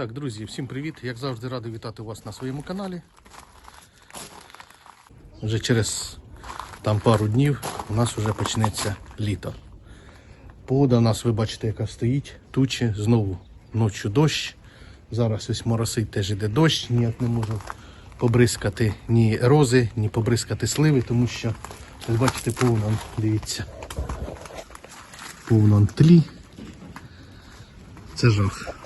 Так, друзі, всім привіт! Як завжди радий вітати вас на своєму каналі. Вже через там пару днів у нас вже почнеться літо. Погода у нас, ви бачите, яка стоїть, тучі, знову ночі дощ. Зараз ось моросить теж іде дощ, ніяк не можу побризкати ні рози, ні побризкати сливи, тому що, ось бачите, повно, дивіться, повно тлі. Це жах.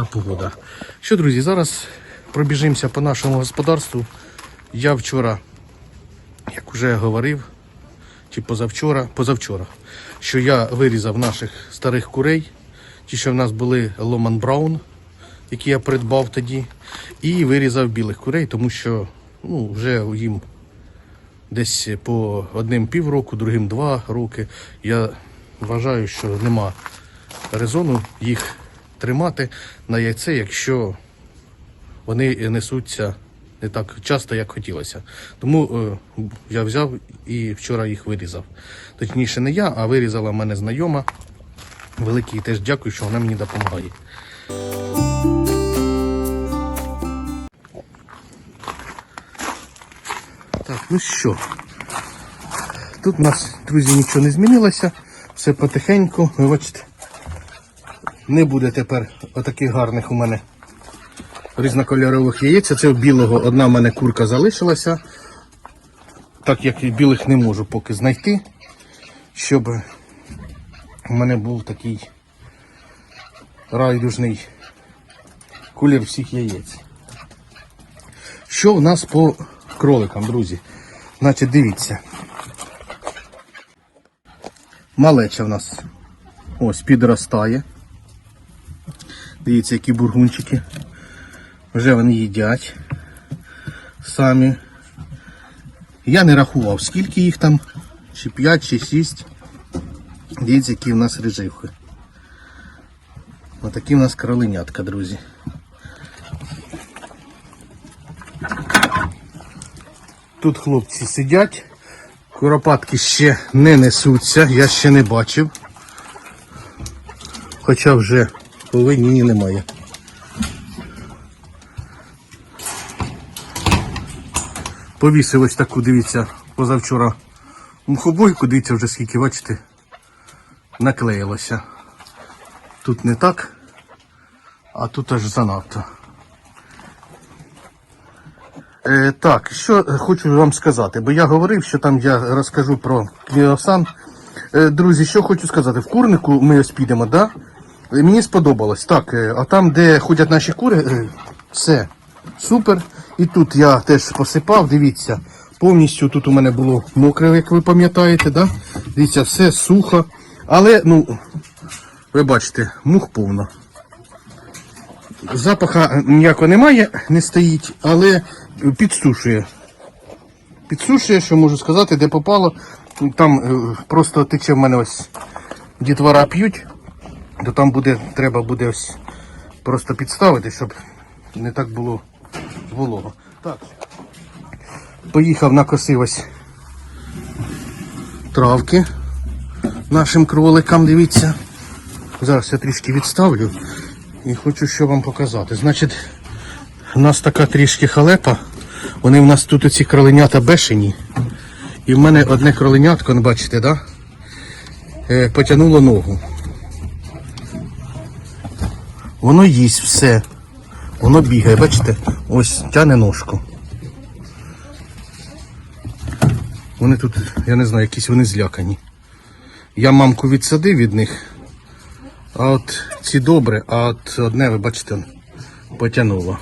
Така погода. Що, друзі, зараз пробіжимося по нашому господарству. Я вчора, як вже говорив, чи позавчора, позавчора, що я вирізав наших старих курей, ті, що в нас були Ломан Браун, які я придбав тоді, і вирізав білих курей, тому що ну, вже їм десь по одним півроку, другим два роки. Я вважаю, що нема резону їх тримати на яйце, якщо вони несуться не так часто, як хотілося. Тому е, я взяв і вчора їх вирізав. Точніше, не я, а вирізала мене знайома. Великий теж дякую, що вона мені допомагає. Так, ну що, тут у нас, друзі, нічого не змінилося. Все потихеньку, ви бачите. Не буде тепер отаких гарних у мене різнокольорових яєць. Це білого одна в мене курка залишилася. Так як і білих не можу поки знайти, щоб у мене був такий райдужний колір всіх яєць. Що в нас по кроликам, друзі? Значить, дивіться. Малеча в нас ось підростає. Дивіться, які бургунчики. Вже вони їдять самі. Я не рахував, скільки їх там, чи 5, чи 6. Дивіться, які в нас реживки. Отакі в нас кроленятка, друзі. Тут хлопці сидять, куропатки ще не несуться, я ще не бачив. Хоча вже повинні ні немає. Повісив ось таку, дивіться, позавчора мухобойку, дивіться вже скільки, бачите, наклеїлося. Тут не так, а тут аж занадто. Е, так, що хочу вам сказати, бо я говорив, що там я розкажу про Кліосан. Е, друзі, що хочу сказати, в курнику ми ось підемо, да? Е, Мені сподобалось. Так, е, а там, де ходять наші кури, е, все супер. І тут я теж посипав, дивіться, повністю тут у мене було мокре, як ви пам'ятаєте, да? Дивіться, все сухо. Але, ну, ви бачите, мух повно. Запаха ніякого немає, не стоїть, але підсушує. Підсушує, що можу сказати, де попало. Там е, просто тече в мене ось дітвора п'ють, то там буде, треба буде ось просто підставити, щоб не так було волого. Так. Поїхав накосив ось травки нашим кроликам, дивіться. Зараз я трішки відставлю і хочу що вам показати. Значить, у нас така трішки халепа. Вони в нас тут оці кроленята бешені. І в мене одне кроленятко, ну, бачите, да? Е, потягнуло ногу. Воно їсть все. Воно бігає, бачите? Ось тяне ножку. Вони тут, я не знаю, якісь вони злякані. Я мамку відсадив від них. А от ці добре, а от одне, ви бачите, потягнуло.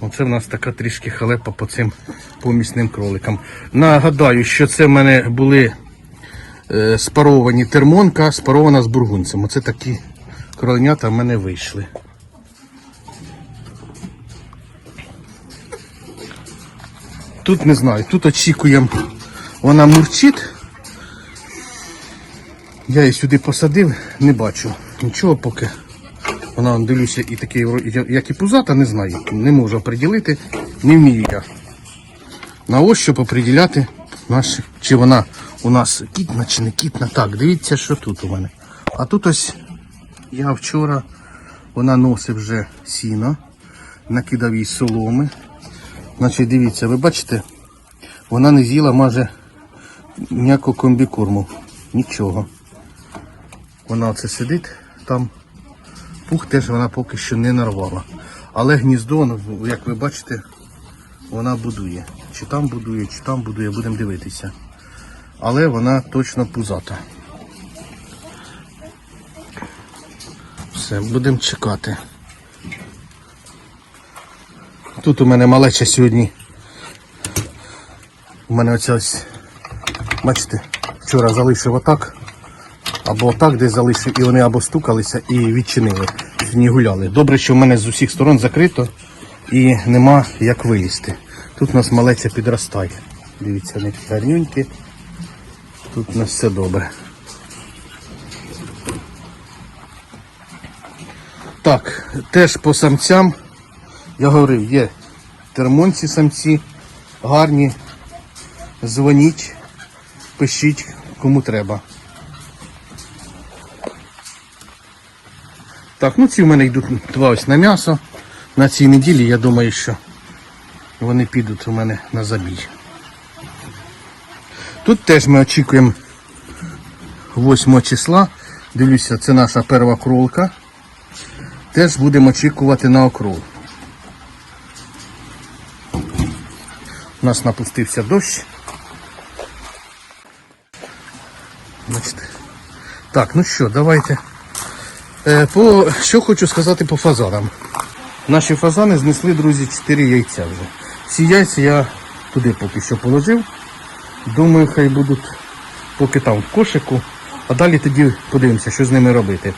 Оце в нас така трішки халепа по цим помісним кроликам. Нагадаю, що це в мене були е, спаровані термонка, спарована з бургунцем. Оце такі кроленята в мене вийшли. Тут не знаю, тут очікуємо, вона мурчить. Я її сюди посадив, не бачу нічого поки. Вона дивлюся і такий, як і пузата, не знаю. Не можу оприділити, не вмію я. На ось щоб оприділяти наш, чи вона у нас кітна чи не кітна. Так, дивіться, що тут у мене. А тут ось я вчора Вона носить вже сіно, накидав їй соломи. Значить, дивіться, ви бачите, вона не з'їла майже ніякого комбікорму. Нічого. Вона оце сидить там. Пух теж вона поки що не нарвала. Але гніздо, ну, як ви бачите, вона будує. Чи там будує, чи там будує, будемо дивитися. Але вона точно пузата. Все, будемо чекати. Тут у мене малеча сьогодні. У мене оця ось, бачите, вчора залишив отак, або отак десь залишив, і вони або стукалися і відчинили. Сьогодні гуляли. Добре, що в мене з усіх сторон закрито і нема як вилізти. Тут у нас малеця підростає. Дивіться, вони гарнюнькі. Тут у нас все добре. Так, теж по самцям. Я говорив, є термонці самці, гарні. Дзвоніть, пишіть, кому треба. Так, ну ці в мене йдуть два ось на м'ясо. На цій неділі я думаю, що вони підуть у мене на забій. Тут теж ми очікуємо 8 числа. Дивлюся, це наша перша кролка. Теж будемо очікувати на окрол. У нас напустився дощ. Бачите. Так, ну що, давайте. Е, по, що хочу сказати по фазанам. Наші фазани знесли, друзі, 4 яйця вже. Ці яйця я туди поки що положив. Думаю, хай будуть поки там в кошику, а далі тоді подивимося, що з ними робити.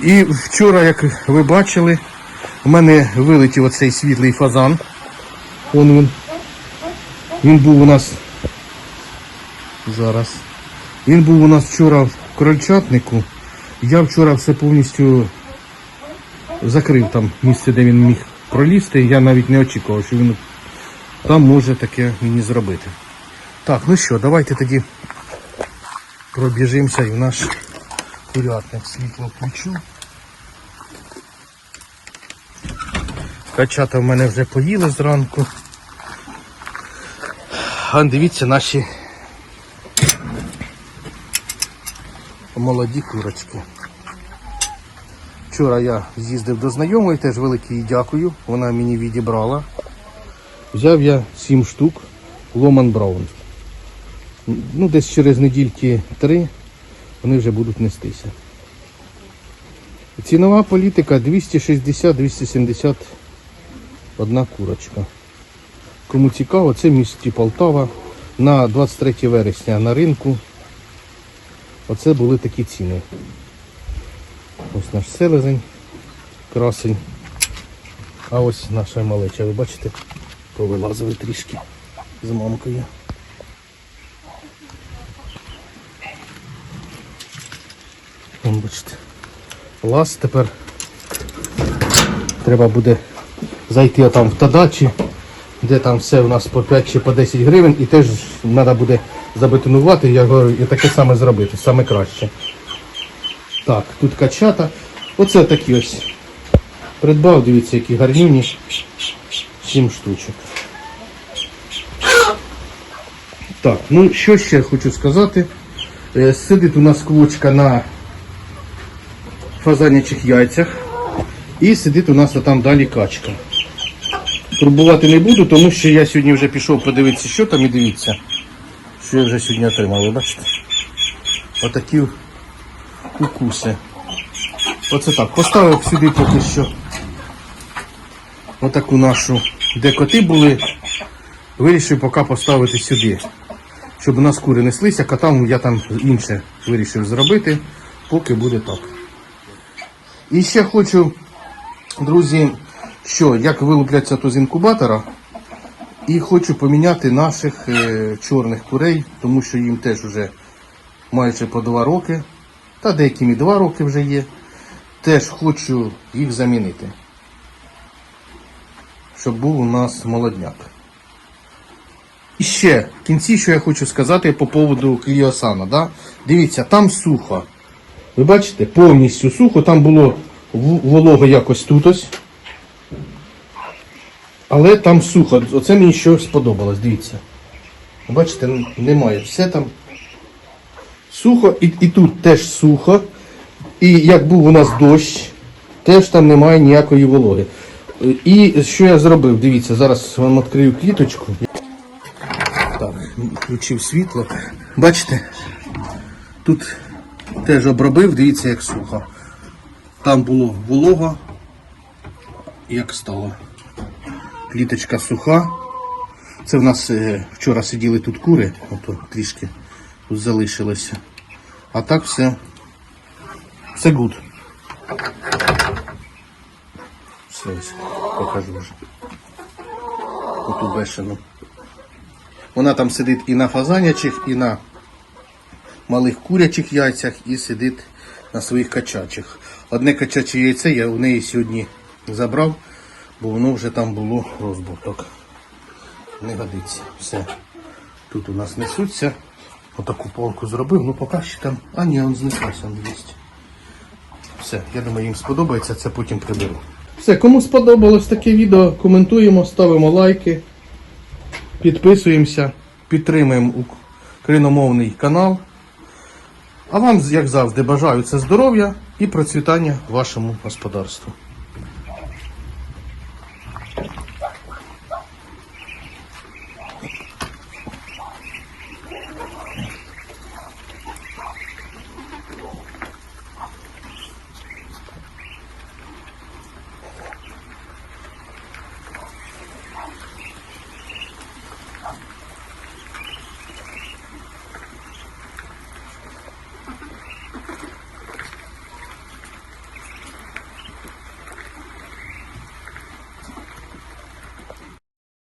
І вчора, як ви бачили, у мене вилетів оцей світлий фазан. Вон він. Він був у нас зараз. Він був у нас вчора в крольчатнику. Я вчора все повністю закрив там місце, де він міг пролізти. Я навіть не очікував, що він там може таке мені зробити. Так, ну що, давайте тоді пробіжимося і в наш курятник світло включу. Качата в мене вже поїли зранку. А дивіться наші молоді курочки. Вчора я з'їздив до знайомої, теж велике їй дякую. Вона мені відібрала. Взяв я 7 штук Ломан Браун. Ну, десь через недільки три вони вже будуть нестися. Цінова політика 260-270 одна курочка. Кому цікаво, це місті Полтава на 23 вересня на ринку. Оце були такі ціни. Ось наш селезень, красень. А ось наша малеча, ви бачите, повилазили трішки з мамкою. Бачите. Лаз тепер треба буде зайти там в Тадачі, де там все у нас по 5 чи по 10 гривень, і теж треба буде забетонувати, я говорю, і таке саме зробити, саме краще. Так, тут качата. Оце такі ось. Придбав, дивіться, які гарнюні. 7 штучок. Так, ну що ще хочу сказати. Е, Сидить у нас квочка на фазанячих яйцях. І сидить у нас там далі качка. Турбувати не буду, тому що я сьогодні вже пішов подивитися, що там і дивіться, що я вже сьогодні отримав. Бачите? Отакі укуси. Оце так. Поставив сюди поки що отаку нашу, де коти були. Вирішив поки поставити сюди, щоб у нас кури неслися, а там я там інше вирішив зробити, поки буде так. І ще хочу, друзі, що як вилупляться то з інкубатора, і хочу поміняти наших е, чорних курей, тому що їм теж вже майже по два роки, та деяким і два роки вже є. Теж хочу їх замінити, щоб був у нас молодняк. І ще в кінці, що я хочу сказати по поводу Кліосана. Да? Дивіться, там сухо. Ви бачите, повністю сухо. Там було В- Волога якось тут ось. Але там сухо. Оце мені що сподобалось, дивіться. Бачите, немає. Все там сухо, і, і тут теж сухо. І як був у нас дощ, теж там немає ніякої вологи. І що я зробив? Дивіться, зараз вам відкрию кліточку. Так, включив світло. Бачите? Тут теж обробив, дивіться, як сухо. Там було волого, як стало. Кліточка суха. Це в нас е, вчора сиділи тут кури, ото трішки тут залишилося. А так все. Все гуд. Все ось покажу вже. Оту бешену. Вона там сидить і на фазанячих, і на малих курячих яйцях, і сидить на своїх качачих. Одне качаче яйце я у неї сьогодні забрав, бо воно вже там було розбуток. Не годиться. Все. Тут у нас несуться. Отаку полку зробив, ну поки що там. А ні, він знеслося, він. Все, я думаю, їм сподобається, це потім приберу. Все, кому сподобалось таке відео, коментуємо, ставимо лайки, підписуємося, підтримуємо україномовний канал. А вам, як завжди, бажаю це здоров'я і процвітання вашому господарству.